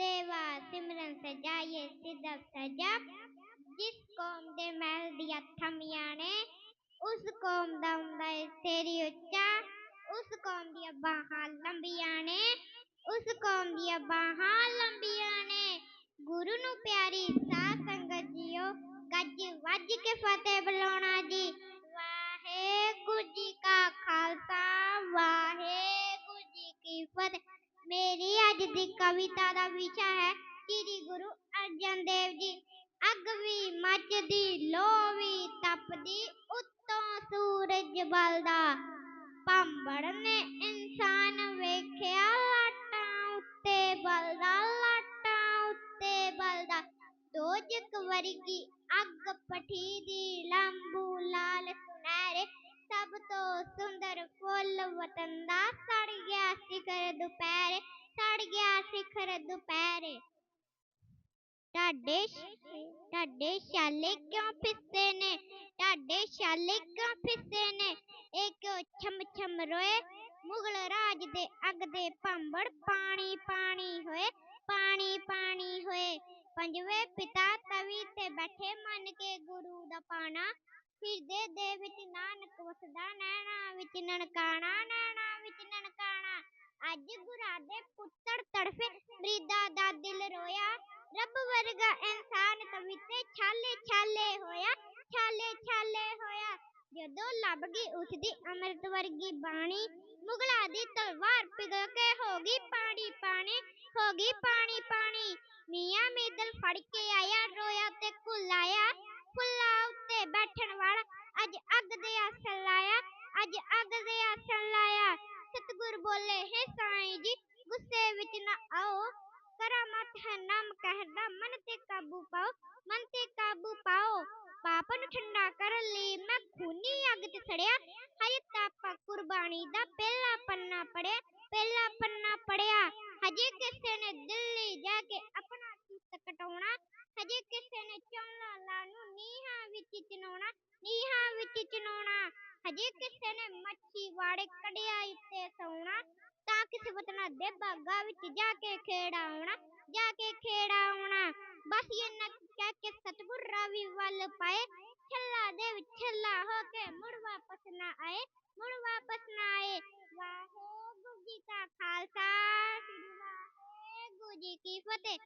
ਸੇਵਾ ਸਿਮਰਨ ਸਜਾਈਏ ਸਿਦਕ ਸਜਾ। ਜਿਸ ਕੌਮ ਦੇ ਮਹਿਲ ਦੀਆਂ ਥੰਮੀਆਂ ਨੇ ਉਸ ਕੌਮ ਦਾ ਹੁੰਦਾ ਏ ਤੇਰੀ ਉੱਚਾ। ਉਸ ਕੌਮ ਦੀਆਂ ਬਾਹਾਂ ਲੰਬੀਆਂ ਨੇ ਉਸ ਕੌਮ ਦੀਆਂ ਬਾਹਾਂ ਲੰਬੀਆਂ ਨੇ ਗੁਰੂ ਨੂੰ ਪਿਆਰੀ ਸਾਧ ਸੰਗਤ ਜੀਓ, ਗੱਜ ਵੱਜ ਕੇ ਫਤਿਹ ਬੁਲਾਉਣਾ ਜੀ। ਵਾਹਿਗੁਰੂ ਜੀ ਕਾ ਖਾਲਸਾ, ਵਾਹਿਗੁਰੂ ਜੀ ਕੀ ਫਤਿਹ। ਮੇਰੀ ਅੱਜ ਦੀ ਕਵਿਤਾ ਦਾ ਵਿਸ਼ਾ ਹੈ, ਸ੍ਰੀ ਗੁਰੂ ਅਰਜਨ ਦੇਵ ਜੀ। ਅੱਗ ਵੀ ਮੱਚਦੀ, ਲੋਹ ਵੀ ਤਪਦੀ, ਉੱਤੋਂ ਸੂਰਜ ਬਲਦਾ। ਭਾਂਬੜ ਨੇ ਇਨਸਾਨ ਵੇਖਿਆ, ਲਾਟਾਂ ਉੱਤੇ ਬਲਦਾ, ਲਾਟਾਂ ਉੱਤੇ ਬਲਦਾ। ਦੋਜਕ ਵਰਗੀ ਅੱਗ ਪਠੀ ਦੀ ਲੰਬੂ ਲਾਲ ਸੁਨਹਿਰੇ। ਸਭ ਤੋਂ ਸੁੰਦਰ ਫੁੱਲ ਵਤਨ ਦਾ ਸੜ ਗਿਆ ਸਿਖਰ ਦੁਪਹਿਰੇ ਸੜ ਗਿਆ ਸਿਖਰ ਦੁਪਹਿਰੇ। ਤੁਹਾਡੇ ਤੁਹਾਡੇ ਛਾਲੇ ਕਿਉਂ ਫਿੱਸੇ ਨੇ? ਤੁਹਾਡੇ ਛਾਲੇ ਕਿਉਂ ਫਿੱਸੇ ਨੇ? ਇਹ ਕਿਉਂ ਛਮ ਛਮ ਰੋਏ, ਮੁਗਲ ਰਾਜ ਦੇ ਅੱਗ ਦੇ ਭਾਂਬੜ ਪਾਣੀ ਪਾਣੀ ਹੋਏ, ਪਾਣੀ ਪਾਣੀ ਹੋਏ। ਪੰਜਵੇਂ ਪਿਤਾ ਤਵੀ ਤੇ ਬੈਠੇ ਮੰਨ ਕੇ ਗੁਰੂ ਦਾ ਪਾਣਾ। ਹਿਰਦੇ ਦੇ ਵਿੱਚ ਨਾਨਕ ਵਸਦਾ, ਨੈਣਾ ਵਿੱਚ ਨਨਕਾਣਾ, ਨੈਣਾ ਵਿੱਚ ਨਨਕਾਣਾ। ਅੱਜ ਗੁਰਾਂ ਦੇ ਪੁੱਤਰ ਤੜਫੇ ਮਰੀਦਾ ਦਾ ਦਿਲ ਰੋਇਆ। ਰੱਬ ਵਰਗਾ ਇਨਸਾਨ ਤਵੀ ਛਾਲੇ ਛਾਲੇ ਹੋਇਆ, ਛਾਲੇ ਛਾਲੇ ਹੋਇਆ। ਜਦੋਂ ਲੱਭ ਗਈ ਉਸ ਦੀ ਅੰਮ੍ਰਿਤ ਵਰਗੀ ਬਾਣੀ, ਮੁਗਲਾਂ ਦੀ ਤਲਵਾਰ ਪਿਘਲ ਕੇ ਹੋ ਗਈ ਪਾਣੀ ਪਾਣੀ, ਹੋ ਗਈ ਪਾਣੀ ਪਾਣੀ। ਮੀਆਂ ਮੀਦਲ ਫੜ ਕੇ ਆਇਆ, ਰੋਇਆ ਤੇ ਕੁਲਾਇਆ ਫੁੱਲਾਂ ਉੱਤੇ ਬੈਠਣ ਵਾਲਾ ਅੱਜ ਅੱਗ ਦੇ ਆਸਣ ਲਾਇਆ, ਅੱਜ ਅੱਗ ਦੇ ਆਸਣ ਲਾਇਆ। ਸਤਿਗੁਰ ਬੋਲੇ, ਹੈ ਸਾਈਂ ਜੀ, ਗੁੱਸੇ ਵਿੱਚ ਨਾ ਆਓ। ਕਰਾਮਤ ਹੈ ਨਾਮ ਕਹਿਦਾ, ਮਨ ਤੇ ਕਾਬੂ ਪਾਓ, ਮਨ ਤੇ ਕਾਬੂ ਪਾਓ। ਪਾਪ ਨੂੰ ਠੰਡਾ ਕਰਨ ਲਈ, ਮੈਂ ਖੂਨੀ ਅੱਗ 'ਚ ਸੜਿਆ। ਹਜੇ ਤਾਂ ਕੁਰਬਾਨੀ ਦਾ ਪਹਿਲਾ ਪੰਨਾ ਪੜਿਆ, ਪਹਿਲਾ ਪੰਨਾ ਪੜਿਆ। ਹਜੇ ਕਿਸੇ ਨੇ ਦਿੱਲੀ ਜਾ ਕੇ ਆਪਣਾ ਚਿੱਤ ਕਟਾਉਣਾ, ਹਜੇ ਕਿਸੇ ਨੇ ਚੌਲਾ ਲਾ ਨੂੰ ਨੀਹਾਂ ਵਿੱਚ ਚਨਾਉਣਾ ਨੀਹਾਂ ਵਿੱਚ ਚਨਾਉਣਾ ਹਜੇ ਕਿਸੇ ਨੇ ਮੱਛੀ ਵਾੜੇ ਕੜਿਆ ਉੱਤੇ ਸੌਣਾ, ਤਾਂ ਕਿਸੇ ਵਤਨਾ ਦੇ ਬਾਗਾ ਵਿੱਚ ਜਾ ਕੇ ਖੇੜਾ ਆਉਣਾ, ਜਾ ਕੇ ਖੇੜਾ ਆਉਣਾ। ਬਸ ਇਹਨਾਂ ਕਹਿ ਕੇ ਸਤਿਗੁਰ ਰਾਵੀ ਵੱਲ ਪਾਏ। ਛੱਲਾ ਦੇ ਵਿੱਚ ਛੱਲਾ ਹੋ ਕੇ ਮੁੜ ਵਾਪਸ ਨਾ ਆਏ, ਮੁੜ ਵਾਪਸ ਨਾ ਆਏ। ਵਾਹਿਗੁਰੂ ਜੀ ਕਾ ਖਾਲਸਾ ਸ੍ਰੀ ਵਾਹਿਗੁਰੂ ਜੀ ਕੀ ਫਤਿਹ।